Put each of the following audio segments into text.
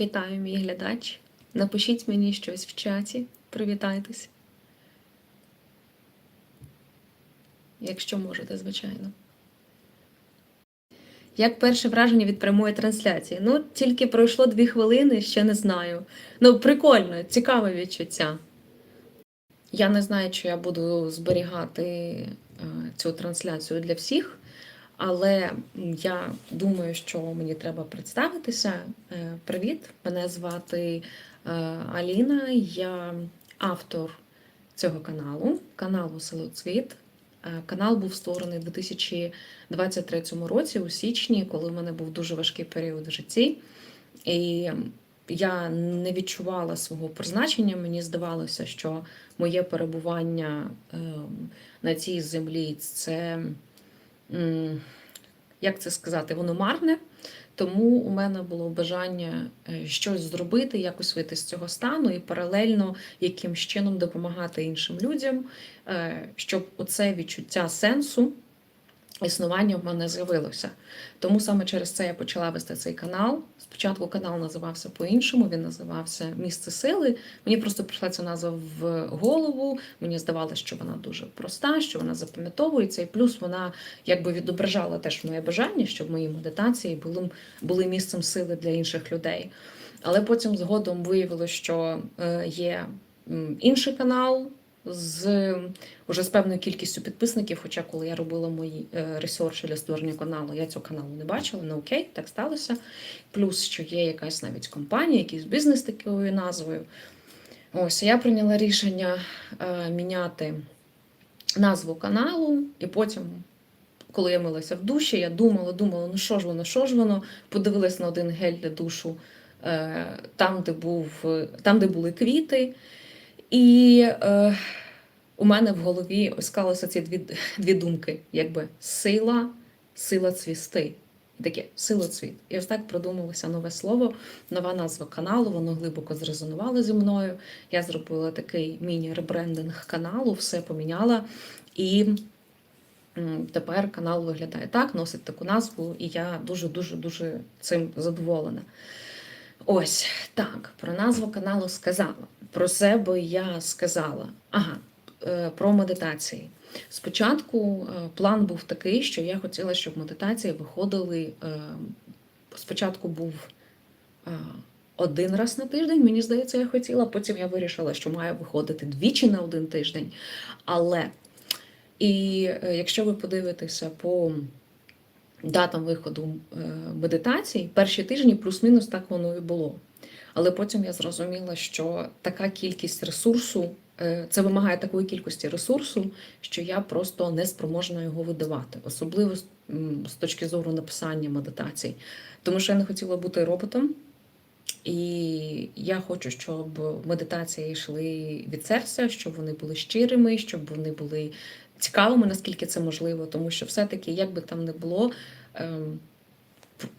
Вітаю, мій глядач. Напишіть мені щось в чаті, привітайтесь. Якщо можете, звичайно. Як перше враження від прямої трансляції? Ну, тільки пройшло дві хвилини, ще не знаю. Ну, прикольно, цікаве відчуття. Я не знаю, чи я буду зберігати е, цю трансляцію для всіх, але я думаю, що мені треба представитися. Е, Привіт, мене звати е, Аліна, я автор цього каналу, каналу Село Цвіт. Е, Канал був створений у 2023 році, у січні, коли в мене був дуже важкий період в житті. І я не відчувала свого призначення. Мені здавалося, що моє перебування ем, на цій землі це, як це сказати, воно марне. Тому у мене було бажання е, щось зробити, якось вийти з цього стану і паралельно якимсь чином допомагати іншим людям, е, щоб оце відчуття сенсу існування в мене з'явилося. Тому саме через це я почала вести цей канал. Спочатку канал називався по-іншому, він називався Місце сили. Мені просто прийшла ця назва в голову. Мені здавалося, що вона дуже проста, що вона запам'ятовується, і плюс вона якби відображала теж моє бажання, щоб мої медитації були, були місцем сили для інших людей. Але потім згодом виявилося, що е, є інший канал з уже з певною кількістю підписників. Хоча, коли я робила мої е, ресерчі для створення каналу, я цього каналу не бачила. Ну окей, так сталося. Плюс, що є якась навіть компанія, якийсь бізнес такою назвою. Ось я прийняла рішення е, міняти назву каналу, і потім. Коли я милася в душі, я думала, думала, ну що ж воно, що ж воно, подивилась на один гель для душу, е, там, де був, там, де були квіти. І е, у мене в голові склалися ці дві, дві думки: якби сила, сила цвісти. І таке сила цвіт. І ось так продумалося нове слово, нова назва каналу, воно глибоко зрезонувало зі мною. Я зробила такий міні-ребрендинг каналу, все поміняла. І тепер канал виглядає так, носить таку назву, і я дуже-дуже дуже цим задоволена. Ось так, про назву каналу сказала. Про себе я сказала. Ага, е, про медитації. Спочатку е, план був такий, що я хотіла, щоб медитації виходили. е, Спочатку був один раз на тиждень, мені здається, я хотіла. Потім я вирішила, що має виходити двічі на один тиждень. Але і якщо ви подивитеся по датам виходу е, медитацій, перші тижні плюс-мінус так воно і було. Але потім я зрозуміла, що така кількість ресурсу, е, це вимагає такої кількості ресурсу, що я просто не спроможна його видавати, особливо з точки зору написання медитацій. Тому що я не хотіла бути роботом. І я хочу, щоб медитації йшли від серця, щоб вони були щирими, щоб вони були цікавими, наскільки це можливо, тому що все-таки, як би там не було, ем,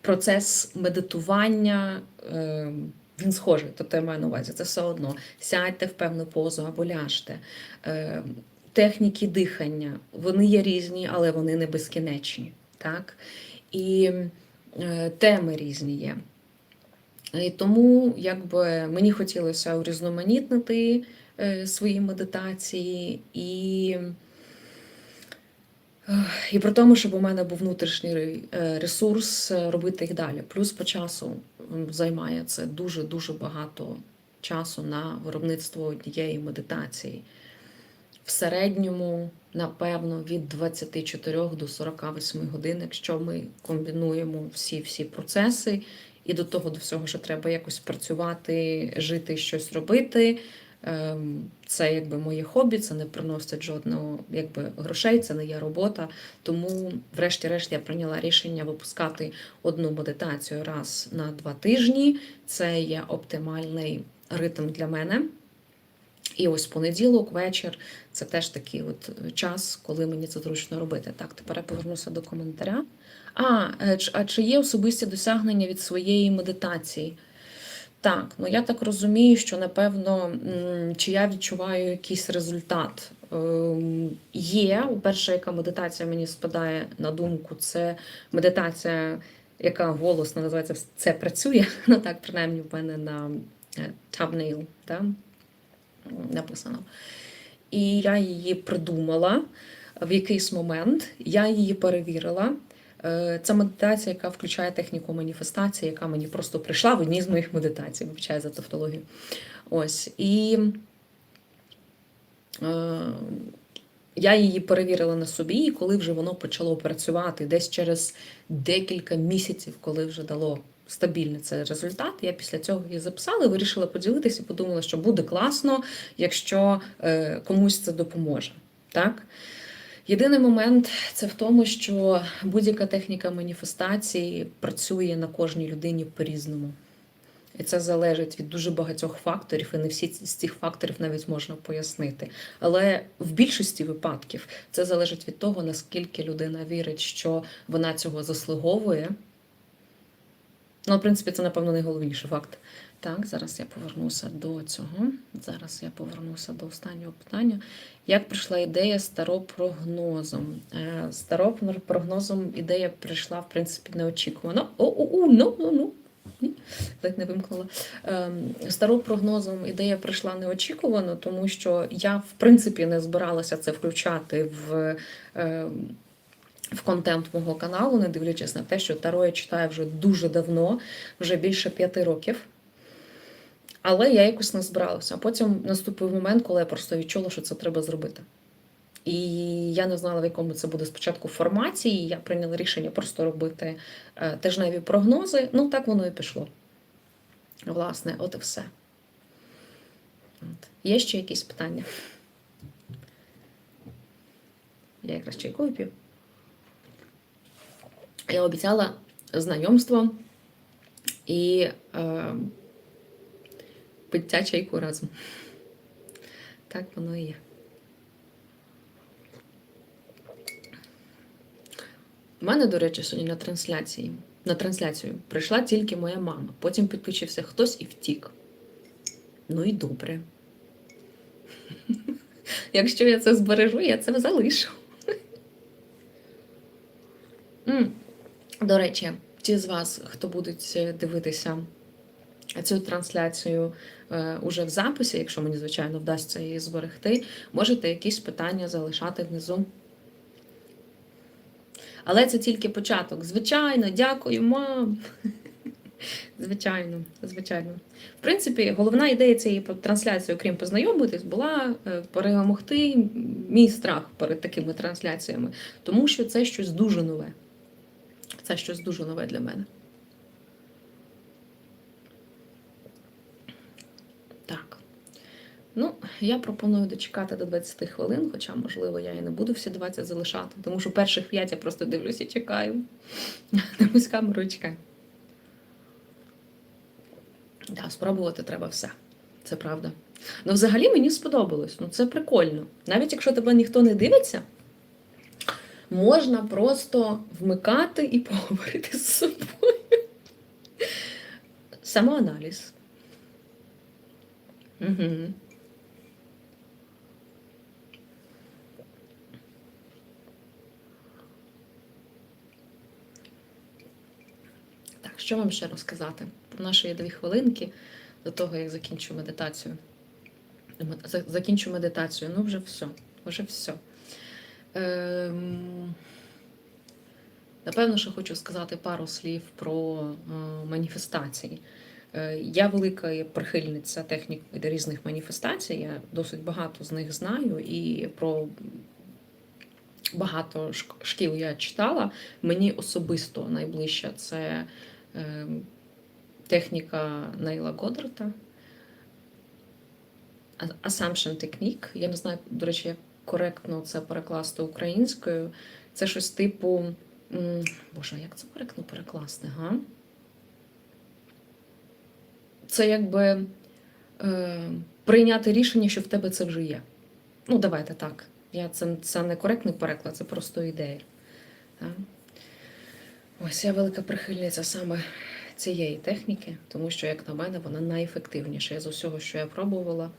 процес медитування. ем, він схожий, тобто я маю на увазі, це все одно. Сядьте в певну позу або ляжте. Ем, Техніки дихання, вони є різні, але вони не безкінечні. Так? І е, теми різні є. І тому якби, мені хотілося урізноманітнити е, свої медитації і, і при тому, щоб у мене був внутрішній е, ресурс е, робити їх далі. Плюс по часу займає це дуже-дуже багато часу на виробництво однієї медитації. В середньому, напевно, від 24 до 48 годин, якщо ми комбінуємо всі всі процеси, і до того до всього, що треба якось працювати, жити, щось робити. Ем, Це якби моє хобі, це не приносить жодного якби, грошей, це не є робота. Тому, врешті-решт, я прийняла рішення випускати одну медитацію раз на два тижні. Це є оптимальний ритм для мене. І ось понеділок, вечір це теж такий от час, коли мені це зручно робити. Так, тепер я повернуся до коментаря. А, е, а чи є особисті досягнення від своєї медитації? Так, ну я так розумію, що напевно, чи я відчуваю якийсь результат. Ем, Є, перша, яка медитація мені спадає на думку, це медитація яка голосно називається Це працює. Ну так, принаймні, в мене на е, thumbnail, да, написано. І я її придумала в якийсь момент, я її перевірила. Це медитація, яка включає техніку маніфестації, яка мені просто прийшла в одній з моїх медитацій, вивчаю за тавтологію. Ось. І е, я її перевірила на собі, і коли вже воно почало працювати, десь через декілька місяців, коли вже дало стабільний цей результат, я після цього її записала, вирішила поділитися, і подумала, що буде класно, якщо е, комусь це допоможе. Так? Єдиний момент це в тому, що будь-яка техніка маніфестації працює на кожній людині по-різному. І це залежить від дуже багатьох факторів, і не всі з цих факторів навіть можна пояснити. Але в більшості випадків це залежить від того, наскільки людина вірить, що вона цього заслуговує. Ну, в принципі, це, напевно, найголовніший факт. Так, зараз я повернуся до цього. Зараз я повернуся до останнього питання. Як прийшла ідея старопрогнозом? Е, Старопрогнозом ідея прийшла, в принципі, неочікувано. О-о-о, ну, ну, ну. Ледь не вимкнула. Ем, Старопрогнозом ідея прийшла неочікувано, тому що я, в принципі, не збиралася це включати в. ем, в контент мого каналу, не дивлячись на те, що Таро я читаю вже дуже давно, вже більше п'яти років. Але я якось не збиралася. А потім наступив момент, коли я просто відчула, що це треба зробити. І я не знала, в якому це буде спочатку форматі, і я прийняла рішення просто робити е, тижневі прогнози. Ну, так воно і пішло. Власне, от і все. От. Є ще якісь питання? Я якраз чайкою п'ю. Я обіцяла знайомство і е, пиття чайку разом. Так воно і є. У мене, до речі, сьогодні на трансляції. На трансляцію прийшла тільки моя мама. Потім підключився хтось і втік. Ну і добре. Якщо я це збережу, я це залишу. До речі, ті з вас, хто будуть дивитися цю трансляцію е, уже в записі, якщо мені, звичайно, вдасться її зберегти, можете якісь питання залишати внизу. Але це тільки початок. Звичайно, дякую, мам. Звичайно, звичайно. В принципі, головна ідея цієї трансляції, окрім познайомитись, була е, перемогти мій страх перед такими трансляціями, тому що це щось дуже нове. Це щось дуже нове для мене. Так. Ну, я пропоную дочекати до 20 хвилин, хоча, можливо, я і не буду всі 20 залишати, тому що перших 5 я просто дивлюся і чекаю. Дивлюсь камеру чекаю. Так, спробувати треба все. Це правда. Ну, взагалі мені сподобалось. Ну, це прикольно. Навіть якщо тебе ніхто не дивиться, можна просто вмикати і поговорити з собою. Самоаналіз. Угу. Так, що вам ще розказати? Про наші є дві хвилинки до того, як закінчу медитацію. Закінчу медитацію. Ну, вже все. Вже все. Ем... Напевно, що хочу сказати пару слів про е, маніфестації. Е, я велика прихильниця технік різних маніфестацій. Я досить багато з них знаю і про багато шкіл я читала. Мені особисто найближча це техніка Нейла Годдарта. Assumption Technique. Я не знаю, до речі, як коректно це перекласти українською. Це щось типу. Боже, як це коректно перекласти, га? Це якби е, прийняти рішення, що в тебе це вже є. Ну, давайте так. Я, Це це не коректний переклад, це просто ідея. Так? Ось я велика прихильниця саме цієї техніки, тому що, як на мене, вона найефективніша. З усього, що я пробувала,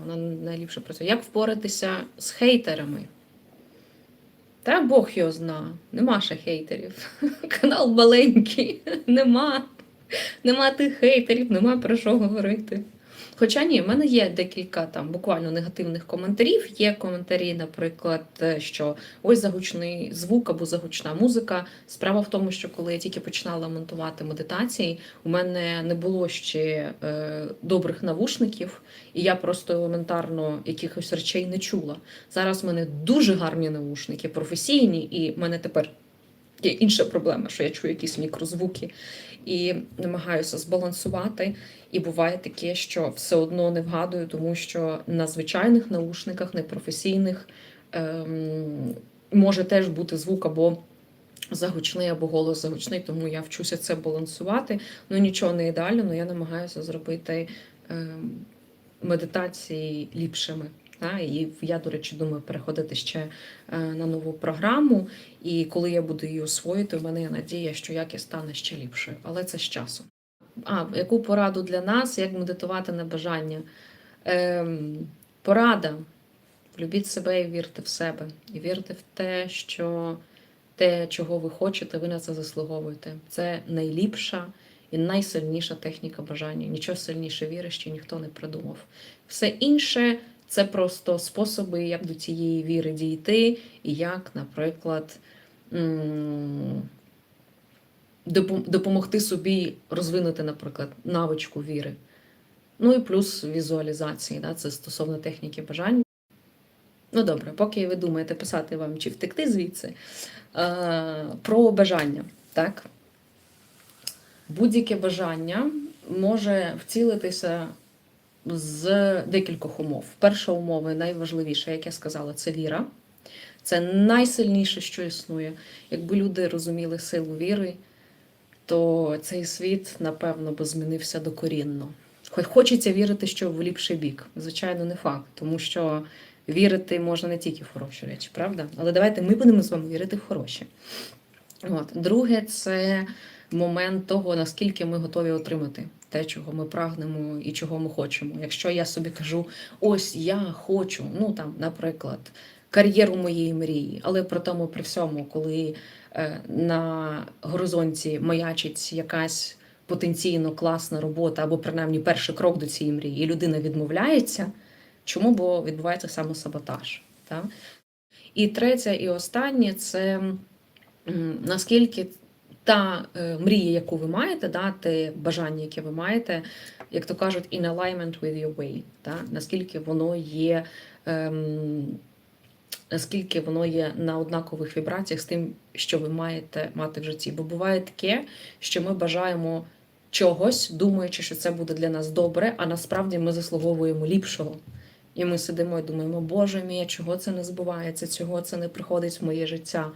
вона найліпше працює. Як впоратися з хейтерами? Та Бог його зна, нема ще хейтерів. Канал маленький, нема. Нема тих хейтерів, нема про що говорити. Хоча ні, в мене є декілька там буквально негативних коментарів. Є коментарі, наприклад, е, що ось загучний звук або загучна музика. Справа в тому, що коли я тільки починала монтувати медитації, у мене не було ще е, добрих навушників, і я просто елементарно якихось речей не чула. Зараз в мене дуже гарні навушники, професійні, і в мене тепер є інша проблема, що я чую якісь мікрозвуки і намагаюся збалансувати. І буває таке, що все одно не вгадую, тому що на звичайних наушниках, непрофесійних, ем, може теж бути звук або загучний, або голос загучний, тому я вчуся це балансувати. Ну нічого не ідеально, але я намагаюся зробити ем, медитації ліпшими. Та, і я, до речі, думаю переходити ще е, на нову програму. І коли я буду її освоїти, в мене є надія, що якість стане ще ліпшою. Але це з часом. А, яку пораду для нас, як медитувати на бажання? Ем, порада. Любіть себе і вірте в себе. І вірте в те, що те, чого ви хочете, ви на це заслуговуєте. Це найліпша і найсильніша техніка бажання. Нічого сильніше віри ще ніхто не придумав. Все інше це просто способи, як до цієї віри дійти, і як, наприклад, допомогти собі розвинути, наприклад, навичку віри. Ну і плюс візуалізації, да, це стосовно техніки бажань. Ну добре, поки ви думаєте писати вам чи втекти звідси, е, про бажання. Так? Будь-яке бажання може вцілитися з декількох умов. Перша умова, найважливіша, як я сказала, це віра. Це найсильніше, що існує. Якби люди розуміли силу віри, то цей світ, напевно, би змінився докорінно. Хоч хочеться вірити, що в ліпший бік. Звичайно, не факт, тому що вірити можна не тільки в хороші речі, правда? Але давайте ми будемо з вами вірити в хороші. От. Друге, це момент того, наскільки ми готові отримати те, чого ми прагнемо і чого ми хочемо. Якщо я собі кажу, ось я хочу, ну там, наприклад, кар'єру моєї мрії, але при тому, при всьому, коли е, на горизонті маячить якась потенційно класна робота, або принаймні перший крок до цієї мрії, і людина відмовляється, чому? Бо відбувається самосаботаж. Так? І третє, і останнє це наскільки та е, мрія, яку ви маєте, да, те бажання, яке ви маєте, як то кажуть, in alignment with your way, та, наскільки воно є. Ем, Наскільки воно є на однакових вібраціях з тим, що ви маєте мати в житті. Бо буває таке, що ми бажаємо чогось, думаючи, що це буде для нас добре, а насправді ми заслуговуємо ліпшого. І ми сидимо і думаємо, Боже мій, чого це не збувається, чого це не приходить в моє життя.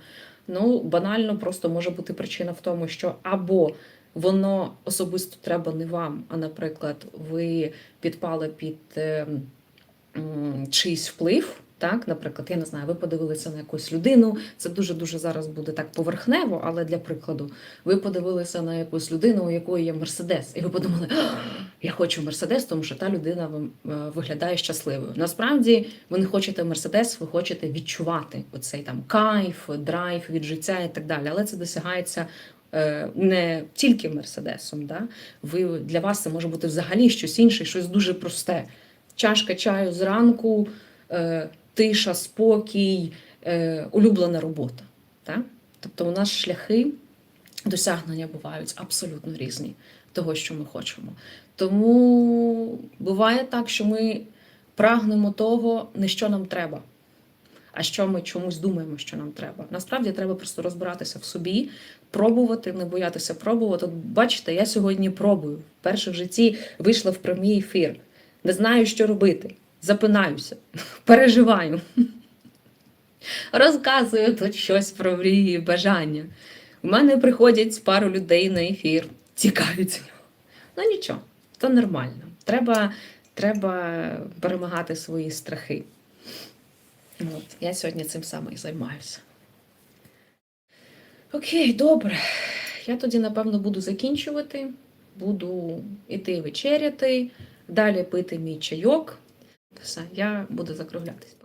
Ну, банально просто може бути причина в тому, що або воно особисто треба не вам, а, наприклад, ви підпали під е, м, чийсь вплив. Так, наприклад, я не знаю, ви подивилися на якусь людину. Це дуже дуже зараз буде так поверхнево, але для прикладу, ви подивилися на якусь людину, у якої є мерседес, і ви подумали, я хочу мерседес, тому що та людина е, виглядає щасливою. Насправді, ви не хочете мерседес, ви хочете відчувати оцей там кайф, драйв від життя і так далі. Але це досягається. е, Не тільки мерседесом, да? ви для вас це може бути взагалі щось інше, щось дуже просте. Чашка чаю зранку, е, тиша, спокій, е, улюблена робота. Так? Тобто у нас шляхи досягнення бувають абсолютно різні того, що ми хочемо. Тому буває так, що ми прагнемо того, не що нам треба, а що ми чомусь думаємо, що нам треба. Насправді треба просто розбиратися в собі, пробувати, не боятися пробувати. От Бачите, я сьогодні пробую. Вперше в житті вийшла в прямий ефір. Не знаю, що робити. Запинаюся, переживаю. Розказую тут щось про мрії, бажання. У мене приходять пару людей на ефір, цікавляться нього. Ну нічого, то нормально. Треба, треба перемагати свої страхи. От, я сьогодні цим саме і займаюся. Окей, добре. Я тоді, напевно, буду закінчувати. Буду іти вечеряти, далі пити мій чайок. Все, я буду закруглятись.